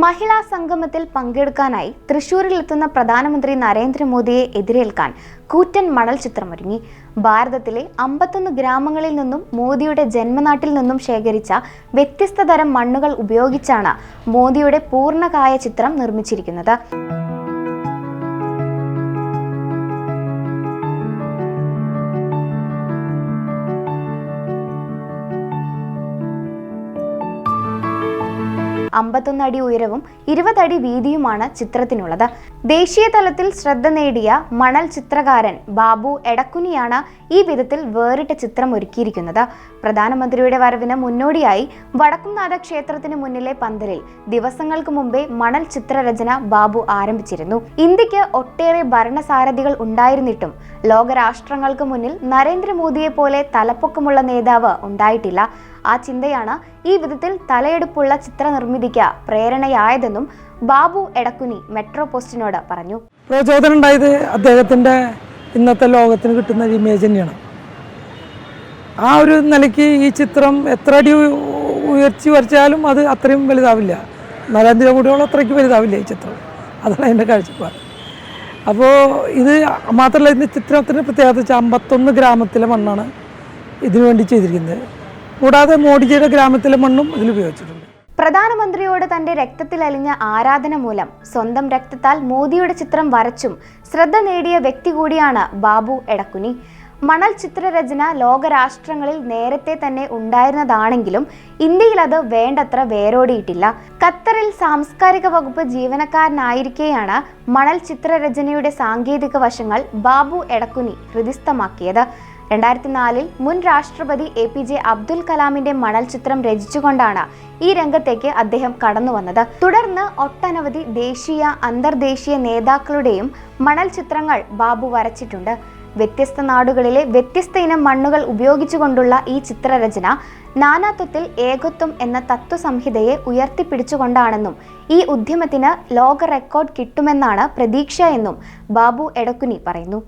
മഹിളാ സംഗമത്തിൽ പങ്കെടുക്കാനായി തൃശൂരിലെത്തുന്ന പ്രധാനമന്ത്രി നരേന്ദ്രമോദിയെ എതിരേൽക്കാൻ കൂറ്റൻ മണൽ ചിത്രമൊരുങ്ങി. ഭാരതത്തിലെ അമ്പത്തൊന്ന് ഗ്രാമങ്ങളിൽ നിന്നും മോദിയുടെ ജന്മനാട്ടിൽ നിന്നും ശേഖരിച്ച വ്യത്യസ്ത തരം മണ്ണുകൾ ഉപയോഗിച്ചാണ് മോദിയുടെ പൂർണകായ ചിത്രം നിർമ്മിച്ചിരിക്കുന്നത്. അമ്പത്തൊന്ന് അടി ഉയരവും ഇരുപതടി വീതിയുമാണ് ചിത്രത്തിനുള്ളത്. ദേശീയ തലത്തിൽ ശ്രദ്ധ നേടിയ മണൽ ചിത്രകാരൻ ബാബു എടക്കുനിയാണ് ഈ വിധത്തിൽ വേറിട്ട ചിത്രം ഒരുക്കിയിരിക്കുന്നത്. പ്രധാനമന്ത്രിയുടെ വരവിന് മുന്നോടിയായി വടക്കുംനാഥ ക്ഷേത്രത്തിന് മുന്നിലെ പന്തലിൽ ദിവസങ്ങൾക്ക് മുമ്പേ മണൽ ചിത്രരചന ബാബു ആരംഭിച്ചിരുന്നു. ഇന്ത്യയ്ക്ക് ഒട്ടേറെ ഭരണസാരഥികൾ ഉണ്ടായിരുന്നിട്ടും ലോകരാഷ്ട്രങ്ങൾക്ക് മുന്നിൽ നരേന്ദ്രമോദിയെ പോലെ തലപ്പൊക്കമുള്ള നേതാവ് ഉണ്ടായിട്ടില്ല. ആ ചിന്തയാണ് ഈ വിധത്തിൽ തലയെടുപ്പുള്ള ചിത്രനിർമ്മിതിക്ക് പ്രേരണയായതെന്നും ബാബു എടക്കുനി മെട്രോ പോസ്റ്റിനോട് പറഞ്ഞു. പ്രചോദനം ഉണ്ടായത് അദ്ദേഹത്തിന്റെ ഇന്നത്തെ ലോകത്തിന് കിട്ടുന്ന ഒരു ഇമേജ് തന്നെയാണ്. ആ ഒരു നിലയ്ക്ക് ഈ ചിത്രം എത്ര അടി ഉ- ഉയർച്ച വരച്ചാലും അത് അത്രയും വലുതാവില്ല. നരേന്ദ്രമോദിയോളം അത്രയ്ക്ക് വലുതാവില്ല ഈ ചിത്രം. അതാണ് അതിന്റെ കാഴ്ചപ്പാട്. അപ്പോൾ ഇത് മാത്രമല്ല ഇതിന്റെ ചിത്രത്തിന് പ്രത്യേകത അമ്പത്തൊന്ന് ഗ്രാമത്തിലെ മണ്ണാണ് ഇതിനു വേണ്ടി ചെയ്തിരിക്കുന്നത്. കൂടാതെ മോഡിജിയുടെ ഗ്രാമത്തിലെ മണ്ണും ഇതിൽ ഉപയോഗിച്ചിട്ടുണ്ട്. പ്രധാനമന്ത്രിയോട് തന്റെ രക്തത്തിൽ അലിഞ്ഞ ആരാധന മൂലം സ്വന്തം രക്തത്താൽ മോദിയുടെ ചിത്രം വരച്ചും ശ്രദ്ധ നേടിയ വ്യക്തി കൂടിയാണ് ബാബു എടക്കുനി. മണൽ ചിത്രരചന ലോകരാഷ്ട്രങ്ങളിൽ നേരത്തെ തന്നെ ഉണ്ടായിരുന്നതാണെങ്കിലും ഇന്ത്യയിൽ അത് വേണ്ടത്ര വേരോടിയിട്ടില്ല. ഖത്തറിൽ സാംസ്കാരിക വകുപ്പ് ജീവനക്കാരനായിരിക്കെയാണ് മണൽ ചിത്രരചനയുടെ സാങ്കേതിക വശങ്ങൾ ബാബു എടക്കുനി ഹൃദിസ്ഥമാക്കിയത്. രണ്ടായിരത്തി നാലിൽ മുൻ രാഷ്ട്രപതി എ പി ജെ അബ്ദുൽ കലാമിന്റെ മണൽ ചിത്രം രചിച്ചുകൊണ്ടാണ് ഈ രംഗത്തേക്ക് അദ്ദേഹം കടന്നു വന്നത്. തുടർന്ന് ഒട്ടനവധി ദേശീയ അന്തർദേശീയ നേതാക്കളുടെയും മണൽ ചിത്രങ്ങൾ ബാബു വരച്ചിട്ടുണ്ട്. വ്യത്യസ്ത നാടുകളിലെ വ്യത്യസ്ത ഇനം മണ്ണുകൾ ഉപയോഗിച്ചുകൊണ്ടുള്ള ഈ ചിത്രരചന നാനാത്വത്തിൽ ഏകത്വം എന്ന തത്വസംഹിതയെ ഉയർത്തിപ്പിടിച്ചുകൊണ്ടാണെന്നും ഈ ഉദ്യമത്തിന് ലോക റെക്കോർഡ് കിട്ടുമെന്നാണ് പ്രതീക്ഷ എന്നും ബാബു എടക്കുനി പറയുന്നു.